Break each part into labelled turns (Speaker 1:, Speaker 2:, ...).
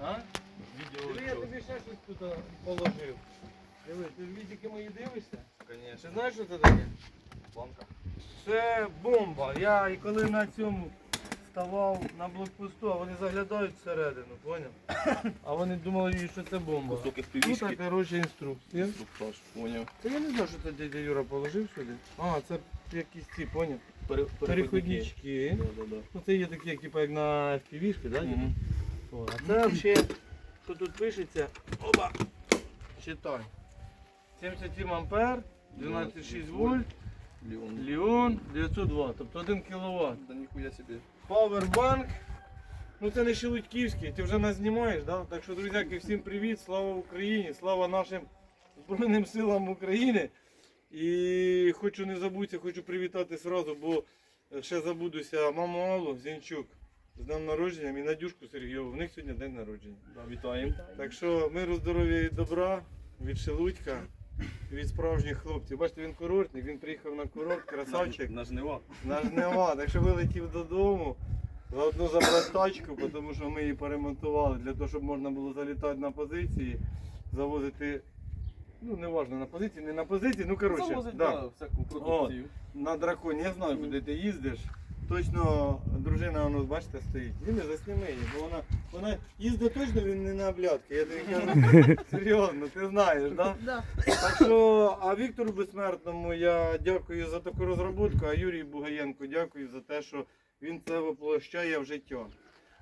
Speaker 1: А? Диви, я тобі ще щось тут положив. Диви, ти ж відики мої дивишся? Ти
Speaker 2: Конечно.
Speaker 1: знаєш, що це таке?
Speaker 2: Планка.
Speaker 1: Це бомба. Я і коли на цьому ставав на блокпосту, а вони заглядають всередину, поняв? А вони думали, що це бомба.
Speaker 2: Кусок
Speaker 1: Тут,
Speaker 2: FPV-шки.
Speaker 1: коротше, інструкція.
Speaker 2: Інструктаж, поняв.
Speaker 1: Та я не знаю, що це дядя Юра положив сюди. А, це якісь ці, поняв?
Speaker 2: Пере-
Speaker 1: Переходнички.
Speaker 2: Да, да, да.
Speaker 1: Ну це є такі, як, типу, як на FPV-шки, да?
Speaker 2: Мгм.
Speaker 1: О, а це взагалі, що тут пишеться, оба, читай. 77 ампер, 12,6 вольт, Ліон 902, тобто 1 кВт.
Speaker 2: Да ніхуя собі.
Speaker 1: Павербанк. Ну це не Шелудьківський, ти вже нас знімаєш, да? Так що, друзяки, всім привіт, слава Україні, слава нашим Збройним силам України. І хочу не забутися, хочу привітати сразу, бо ще забудуся маму Аллу Зінчук з днем народження і Надюшку Сергійову. В них сьогодні день народження.
Speaker 2: Да, вітаємо.
Speaker 1: Так що миру, здоров'я і добра від Шелудька, від справжніх хлопців. Бачите, він курортник, він приїхав на курорт, красавчик.
Speaker 2: На жнива.
Speaker 1: На жнива, так що вилетів додому. Заодно забрати тачку, тому що ми її поремонтували для того, щоб можна було залітати на позиції, завозити, ну не важно на позиції, не на позиції, ну коротше,
Speaker 2: Завозить,
Speaker 1: да,
Speaker 2: всяку продукцію.
Speaker 1: на драконі. Я знаю, куди ти їздиш. Точно дружина воно, бачите, стоїть. Він не засніми її, бо вона, вона їздить точно він не на облядки. Я тобі кажу, серйозно, ти знаєш? Да. Так що, а Віктору Безсмертному я дякую за таку розробку, а Юрію Бугаєнку дякую за те, що він це воплощає в життя.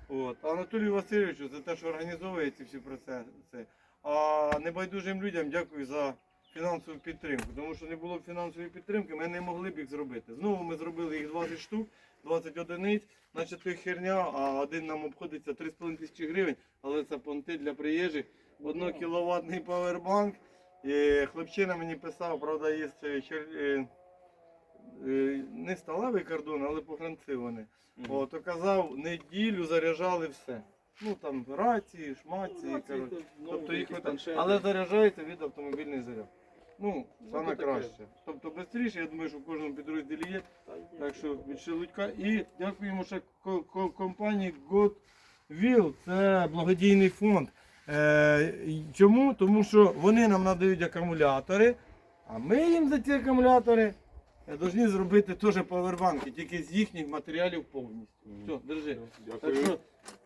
Speaker 1: От. А Анатолію Васильовичу за те, що організовує ці всі процеси. А небайдужим людям дякую за фінансову підтримку. Тому що не було б фінансової підтримки, ми не могли б їх зробити. Знову ми зробили їх 20 штук, 20 одиниць, значить то херня, а один нам обходиться 3,5 тисячі гривень, але це понти для приїжджих. 1 кіловатний павербанк. І хлопчина мені писав, правда, є чер- е, е, не сталевий кордон, але погранці вони.
Speaker 2: Мгм.
Speaker 1: О, то казав, неділю заряджали все. Ну там рації, шмації,
Speaker 2: Ну,
Speaker 1: коротше.
Speaker 2: це, ну,
Speaker 1: Тобто їх
Speaker 2: планшети.
Speaker 1: Але заряджається від автомобільний заряд. Ну,
Speaker 2: Ну,
Speaker 1: саме
Speaker 2: то таке.
Speaker 1: краще. Тобто швидше, я думаю, що в кожному підрозділі є.
Speaker 2: Та
Speaker 1: Так що від Шелудька. І дякуємо ще ко- ко- компанії Godwill. Це благодійний фонд. Е, і чому? Тому що вони нам надають акумулятори, а ми їм за ці акумулятори е, повинні зробити теж павербанки, тільки з їхніх матеріалів повністю. Все, держи. Так
Speaker 2: Дякую.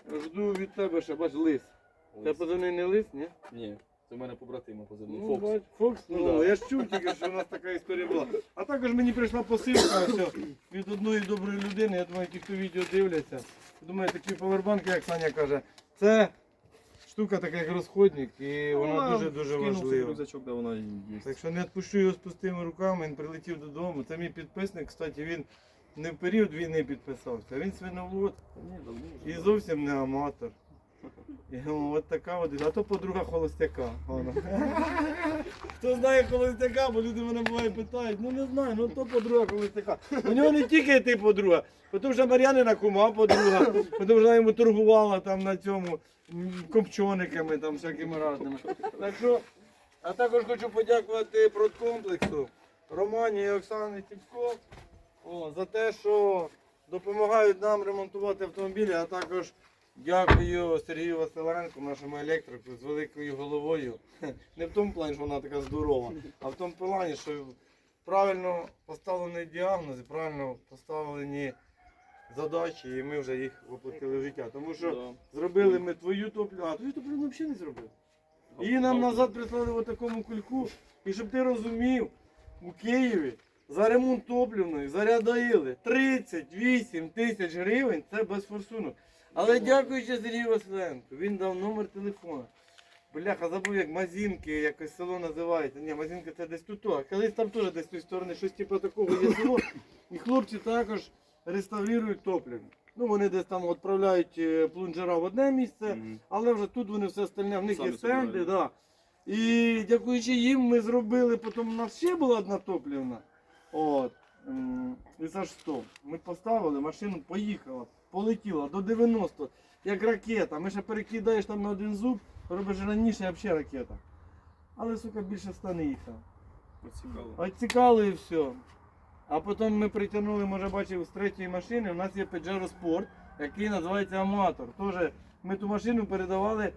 Speaker 1: що жду від тебе ще, бач, лис. Це позивний не лис, ні?
Speaker 2: Ні, це в мене побратима позивний.
Speaker 1: Ну,
Speaker 2: Фокс.
Speaker 1: бач, Фокс, ну,
Speaker 2: Ну, да.
Speaker 1: я ж чув тільки, що у нас така історія була. А також мені прийшла посилка ось, від одної доброї людини. Я думаю, ті, хто відео дивляться, думаю, такі повербанки, як Саня каже, це штука така як розходник, і вона дуже-дуже важлива.
Speaker 2: рюкзачок, де вона є.
Speaker 1: Так що не відпущу його з пустими руками, він прилетів додому. Це мій підписник, кстати, він не в період війни підписався, він свиновод
Speaker 2: Ні, давно
Speaker 1: і зовсім не аматор. І ну, от така от, а то подруга холостяка. Хто знає холостяка, бо люди мене буває питають, ну не знаю, ну то подруга холостяка. У нього не тільки ти подруга, тому що Мар'янина кума подруга, тому що вона йому торгувала там на цьому копчониками, там всякими різними. Так що, а також хочу подякувати продкомплексу Романі і Оксані Тіпко о, за те, що допомагають нам ремонтувати автомобілі, а також дякую Сергію Василенку, нашому електрику з великою головою. Не в тому плані, що вона така здорова, а в тому плані, що правильно поставлені діагнози, правильно поставлені задачі, і ми вже їх воплотили в життя. Тому що
Speaker 2: Да.
Speaker 1: зробили ми твою топливо, а твою ми взагалі не зробили. Її нам назад прислали в такому кульку. І щоб ти розумів, у Києві за ремонт топливної зарядили 38 тисяч гривень, це без форсунок. Але дякуючи Сергію Василенку, він дав номер телефона. Бляха, забув, як Мазінки, якось село називається. Ні, Мазінка це десь тут. А колись там теж десь з тої сторони щось типу такого є село. І хлопці також реставрують топливо. Ну, вони десь там відправляють е, плунжера в одне місце, але вже тут вони все остальне, в них
Speaker 2: Самі
Speaker 1: є стенди,
Speaker 2: собирають.
Speaker 1: да. І дякуючи їм ми зробили, потім у нас ще була одна топлівна. От. м, І за що? Ми поставили, машину поїхала, полетіла до 90, як ракета. Ми ще перекидаєш там на один зуб, робиш раніше взагалі ракета. Але, сука, більше ста не їхав.
Speaker 2: Цікаво.
Speaker 1: Оцікали і все. А потім ми притягнули, може бачив, з третьої машини. У нас є Pajero Sport, який називається Аматор. Теж ми ту машину передавали е,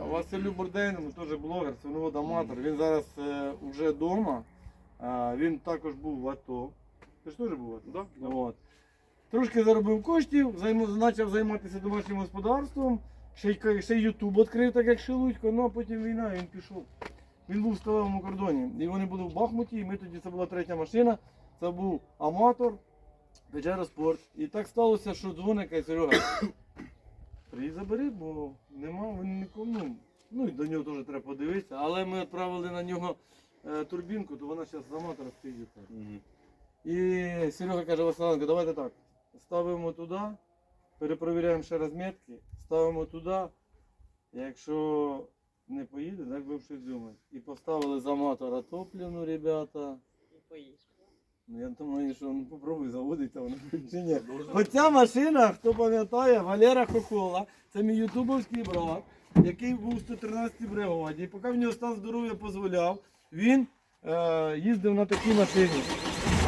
Speaker 1: Василю Бурдейному, теж блогер, свиновод аматор. Він зараз е, вже вдома. Е, він також був в АТО. Ти ж теж був в АТО?
Speaker 2: Да, да.
Speaker 1: От. Трошки заробив коштів, почав займатися домашнім господарством, ще й, Ютуб відкрив, так як Шелудько, ну а потім війна, і він пішов. Він був в сталевому кордоні. І вони були в Бахмуті, і ми тоді це була третя машина. Це був аматор, Печера Спорт. І так сталося, що дзвоник каже, Серега. Приїдь забери, бо нема, він нікому. Ну, ну і до нього теж треба подивитися. Але ми відправили на нього е, турбінку, то вона зараз з аматора стоїть. так.
Speaker 2: Мгм.
Speaker 1: І Серега каже, Василенко, давайте так. Ставимо туди, перепровіряємо ще раз метки, ставимо туди. Якщо не поїде, так будемо щось думати. І поставили з аматора топливну, ребята. І Ну я думаю, що ну, попробуй заводиться воно чи ні. Оця машина, хто пам'ятає, Валера Хохола, це мій ютубовський брат, який був у 113 бригаді. І поки в нього стан здоров'я дозволяв, він е, їздив на такій машині.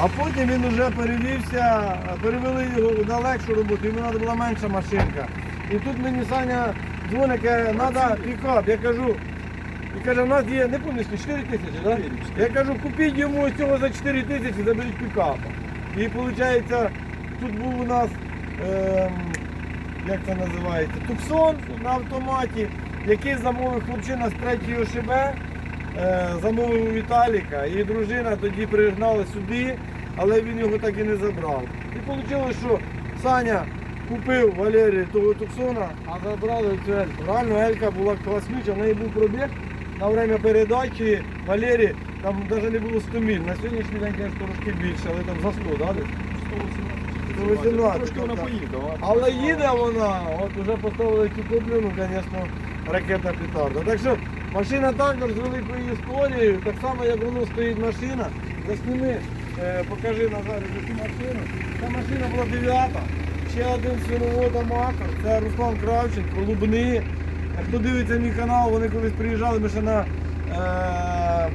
Speaker 1: А потім він вже перевівся, перевели його на легшу роботу, йому треба була менша машинка. І тут мені Саня дзвонить, каже, треба пікап. Я кажу, і каже, у нас є, не пам'ятаєш, 4 тисячі, так? Я кажу, купіть йому ось цього за 4 тисячі, заберіть пікапа. І виходить, тут був у нас, ем, як це називається, Туксон на автоматі, який замовив хлопчина з 3 ОШБ, е, замовив у Віталіка. І дружина тоді пригнала сюди, але він його так і не забрав. І вийшло, що Саня купив Валерії того Туксона, а забрали цю Ельку. Реально Елька була класнюча, в неї був пробіг на время передачі Валері, там навіть не було 100 міль. На сьогоднішній день, звісно, трошки більше, але там за 100, да, десь? 118,
Speaker 2: Трошки вона поїхала.
Speaker 1: Але їде вона, от вже поставили цю куплю, звісно, ракета петарда. Так що машина також з великою історією, так само як воно стоїть машина. Засніми, покажи Назарі цю машину. Ця машина була дев'ята. Ще один свиновод аматор, це Руслан Кравченко, Лубни. Хто дивиться мій канал, вони колись приїжджали, ми ще на е,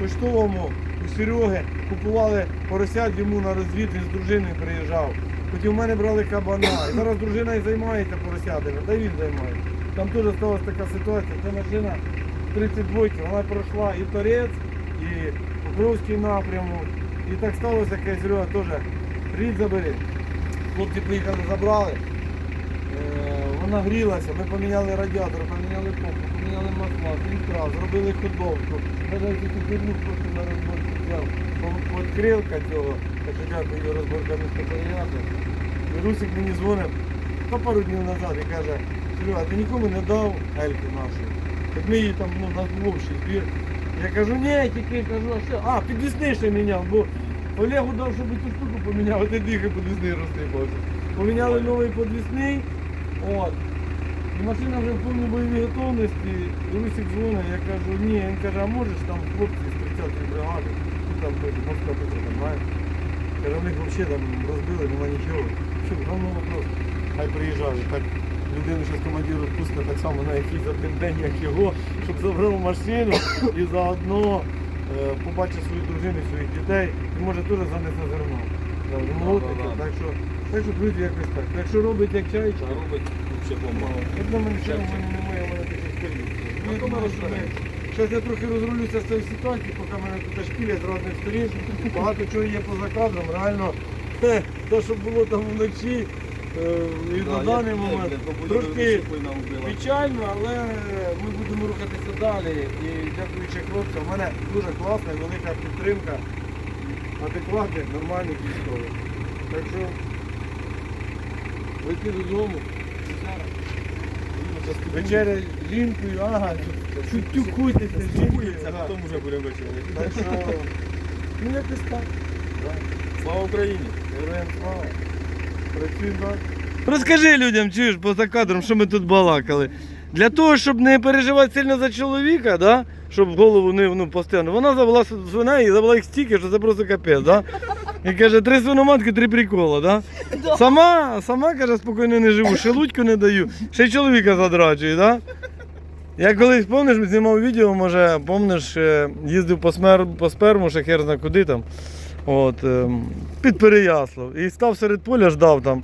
Speaker 1: поштовому у Сереги купували поросят йому на розвід, він з дружиною приїжджав. Потім в мене брали кабана. І зараз дружина і займається поросятами, та він займається. Там теж сталася така ситуація, ця машина 32 вона пройшла і Торець, і Покровський напрямок. І так сталося, каже Серега теж, приїдь забери. Хлопці приїхали, забрали. Е, Вона грілася, ми поміняли радіатор, поміняли помпу, поміняли масла, фільтра, зробили ходовку. Навіть цю просто на розборку взяв. Відкрилка цього, так що дякую розборка міськотаріату. І Русик мені дзвонив та пару днів назад і каже, Серега, ти нікому не дав Ельки нашої. Так ми її там ну, на общий збір. Я кажу, ні, тільки кажу, а що? А, підвісний ще міняв, бо Олегу дав, щоб цю штуку поміняв, а ти дихай підвісний розсипався. Поміняли новий підвісний. От. І машина вже в повній бойовій готовності. І Русик дзвонить, я кажу, ні, він каже, а можеш там хлопці з 30-ї бригади, ну там морська піхота, знаєш. Каже, в них взагалі там розбили, нема нічого. Що, головний вопрос. Хай приїжджають. Так людину зараз командир відпустить так само на якийсь один день, як його, щоб забрав машину і заодно е, побачить свою дружину, своїх дітей і може теж занесе зерно. Так, ну,
Speaker 2: Да, да, да.
Speaker 1: Так що, так що друзі, якось так. Так що робить як чай,
Speaker 2: Це робить взагалі бомба.
Speaker 1: Одна мене в мене немає, у мене таке скоріше.
Speaker 2: Ну, то ми.
Speaker 1: Зараз я трохи розрулюся з цієї ситуації, поки мене тут шпілять з різних сторін. Багато чого є поза кадром. Реально, хе, те, що було там вночі і на даний момент трошки печально, але ми будемо рухатися далі. І дякуючи хлопцям, у мене дуже класна і велика підтримка адекватних, нормальних військових. Так що лети додому. Вечеря з жінкою, ага, тюкуйтеся з жінкою.
Speaker 2: а потім вже будемо вечеряти.
Speaker 1: Так що, ну якось так.
Speaker 2: Слава Україні!
Speaker 1: Героям слава. Розкажи людям, чуєш, поза кадром, що ми тут балакали. Для того, щоб не переживати сильно за чоловіка, да? щоб голову не ну, постійно, вона завела свина і завела їх стільки, що це просто капець. Да? І каже, три свиноматки, три прикола. Да? Сама, сама каже, спокійно не живу, ще лудьку не даю, ще й чоловіка задрачую. Да? Я колись, пам'ятаєш, знімав відео, може, пам'ятаєш, е, їздив по, смер, по сперму, ще хер зна куди там. От, ем, під Переяслав. І став серед поля, ждав там.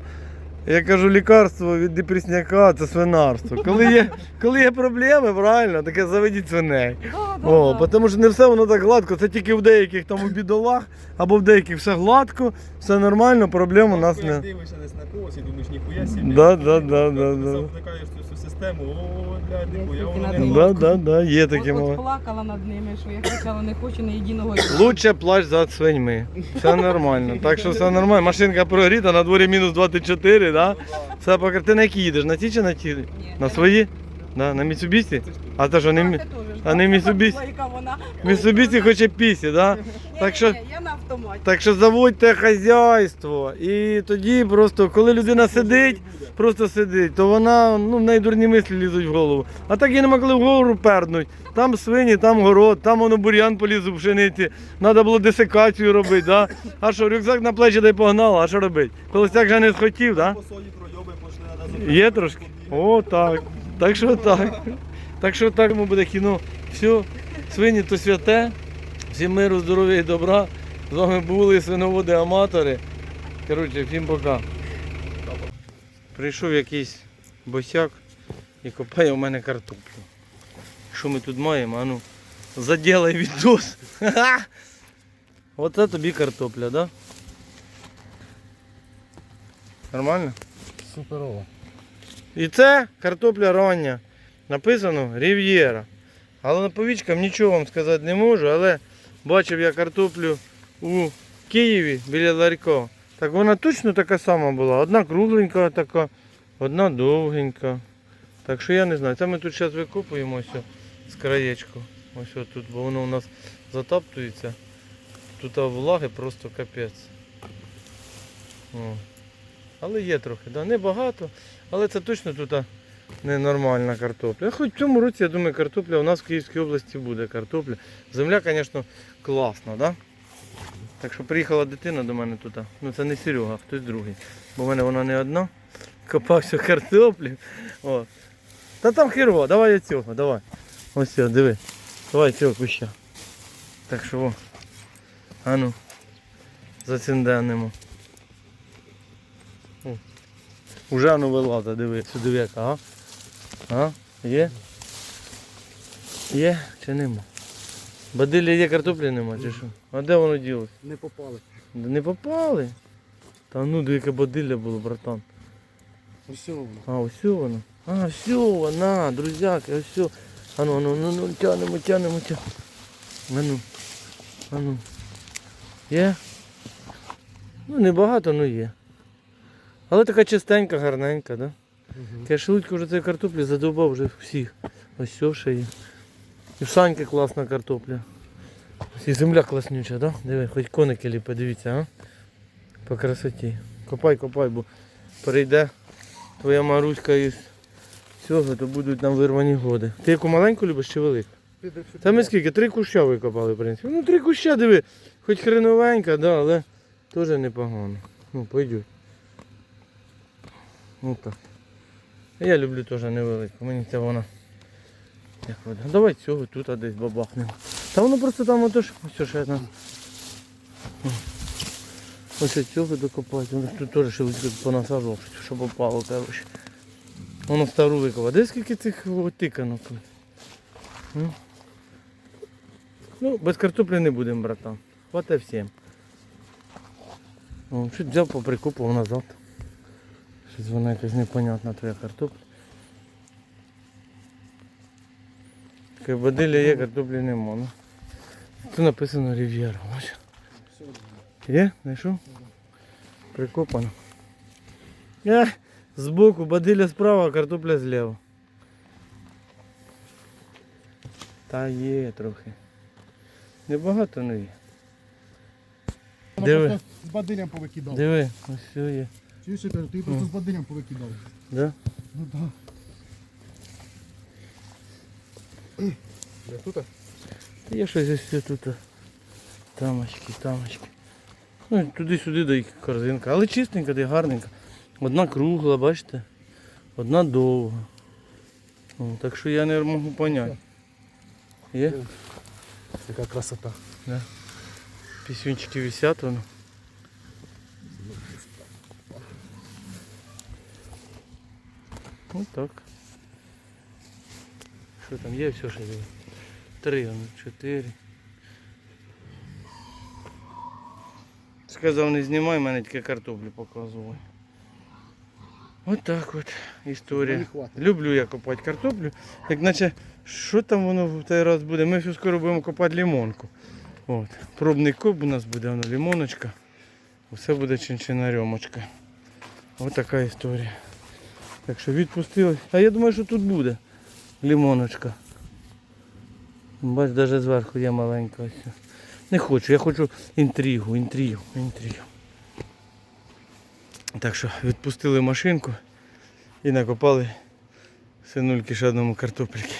Speaker 1: Я кажу, лікарство від депресняка це свинарство. Коли є, коли є проблеми, правильно, таке заведіть свиней.
Speaker 3: Да, да,
Speaker 1: О, тому що не все воно так гладко, це тільки в деяких там у бідолах, або в деяких все гладко, все нормально, проблем у нас не.
Speaker 2: дивишся десь на когось і думаєш, ніхуя собі.
Speaker 1: Да, да, да, да, да.
Speaker 2: Вникаєш цю всю систему, о, блядь, ніхуя воно не.
Speaker 1: Да, да, да, є такі
Speaker 3: От, от
Speaker 1: мови.
Speaker 3: плакала над ними, що я кричала, не хочу ні єдиного.
Speaker 1: Лучше плач за свиньми. Все нормально. Так що все нормально. Машинка прогріта, на дворі мінус 24, да? Все покр... Ти на які їдеш? На ті чи на ті?
Speaker 3: Ні,
Speaker 1: На свої? Да, на Міцубісі? А то що, не а не
Speaker 3: вона.
Speaker 1: Міцубісі хоче пісі, да? Так що-
Speaker 3: я на автоматі.
Speaker 1: Так що заводьте хазяйство. І тоді просто, коли людина сидить, просто сидить, то вона, ну, в неї дурні мислі лізуть в голову. А так і не могли вгору пернуть. Там свині, там город, там воно бур'ян поліз у пшениці. Треба було десикацію робити, да? А що, рюкзак на плечі дай погнала, а що робити? Холостяк же не схотів, да? Є трошки? О, так. Так що так. Так що так йому буде кіно. Все, свині то святе. Всім миру, здоров'я і добра. З вами були свиноводи аматори. Коротше, всім пока. Прийшов якийсь босяк і копає у мене картоплю. Що ми тут маємо? Ану, заділай відос. Оце тобі картопля, да? Нормально?
Speaker 4: Суперово.
Speaker 1: І це картопля рання. Написано Рів'єра. Але на повічкам нічого вам сказати не можу, але бачив я картоплю у Києві біля ларька. Так вона точно така сама була. Одна кругленька така, одна довгенька. Так що я не знаю. Це ми тут зараз викопуємо ось з краєчку. Ось о тут, бо воно у нас затаптується. Тут влаги просто капець. Але є трохи, да? небагато. Але це точно тут ненормальна картопля. Хоч в цьому році, я думаю, картопля у нас в Київській області буде картопля. Земля, звісно, класна, да? Так що приїхала дитина до мене тут. Ну це не Серега, а хтось другий. Бо в мене вона не одна. Копався картоплі. О. Та там херова, давай цього, давай. Ось все, диви. Давай цього куща. Так що о. А ну. Зацінденемо. Уже ну вилаза, диви, сюди века, а? А? Є? Є чи нема? Бадилля є, картоплі нема, чи що? А де воно ділось?
Speaker 4: Не попали.
Speaker 1: Не попали. Та ну диви, яке бадилля було, братан.
Speaker 4: Усе воно.
Speaker 1: А, ось воно. А, все, вона, друзяки, все. А ну, ну, ну, ну, тянемо, тянемо, тянемо. А ну, а ну. Є? Ну, небагато, ну є. Але така чистенька, гарненька, да?
Speaker 4: Угу.
Speaker 1: Кашелудько вже цієї картоплі задовбав вже всіх. Ось все ще є. І в Саньки класна картопля. І земля класнюча, да? Диви, хоч коники ліпи, дивіться, а? По красоті. Копай, копай, бо перейде твоя Маруська із цього, то будуть нам вирвані годи. Ти яку маленьку любиш чи велику? Та ми скільки? Три куща викопали, в принципі. Ну три куща, диви, хоч хреновенька, да, але теж непогано. Ну, пойдуть. Ну так. Я люблю теж невелику, мені це вона. Як вода. Давай цього тут а десь бабахнемо. Та воно просто там отож, ось ще там. Ось цього докопати. Тут теж шелудько понасаджував, щоб попало, коротше. Воно стару викопав. Де скільки цих тиканок? Ну? ну, без картоплі не будемо, братан. Хватає всім. Чуть взяв, поприкупав назад. Щось вона якась непонятна твоя картопля. Таке є, картоплі нема. Ну. Тут написано Рів'єра, бачиш? Є? Знайшов? Прикопано. Е, збоку, бадилля справа, а картопля зліва. Та є трохи. Небагато, але є. Диви.
Speaker 4: просто з бадилям повикидав.
Speaker 1: Диви, ось все є.
Speaker 4: Чуєш, я кажу, ти просто з бадилям повикидав.
Speaker 1: Да?
Speaker 4: Ну так. Де тут?
Speaker 1: Та є щось ось тут. Тамочки, тамочки. Ну, туди-сюди до їх корзинка. Але чистенька, де гарненька. Одна кругла, бачите? Одна довга. О, так що я не можу поняти. Є?
Speaker 4: Яка красота.
Speaker 1: Пісюнчики висять воно. Ну так. Що там є все, що є? Три, ну, чотири. Сказав, не знімай, мене тільки картоплю показував. От так от історія. Люблю я копати картоплю. Як наче, що там воно в той раз буде? Ми все скоро будемо копати лимонку. От. Пробний коп у нас буде, воно лимоночка. Все буде чинчинаремочка. Ось така історія. Так що відпустили. А я думаю, що тут буде лимоночка. Бач, навіть зверху є маленька. Не хочу, я хочу інтригу, інтригу, інтригу. Так що відпустили машинку і накопали синульки ще одному картопліки.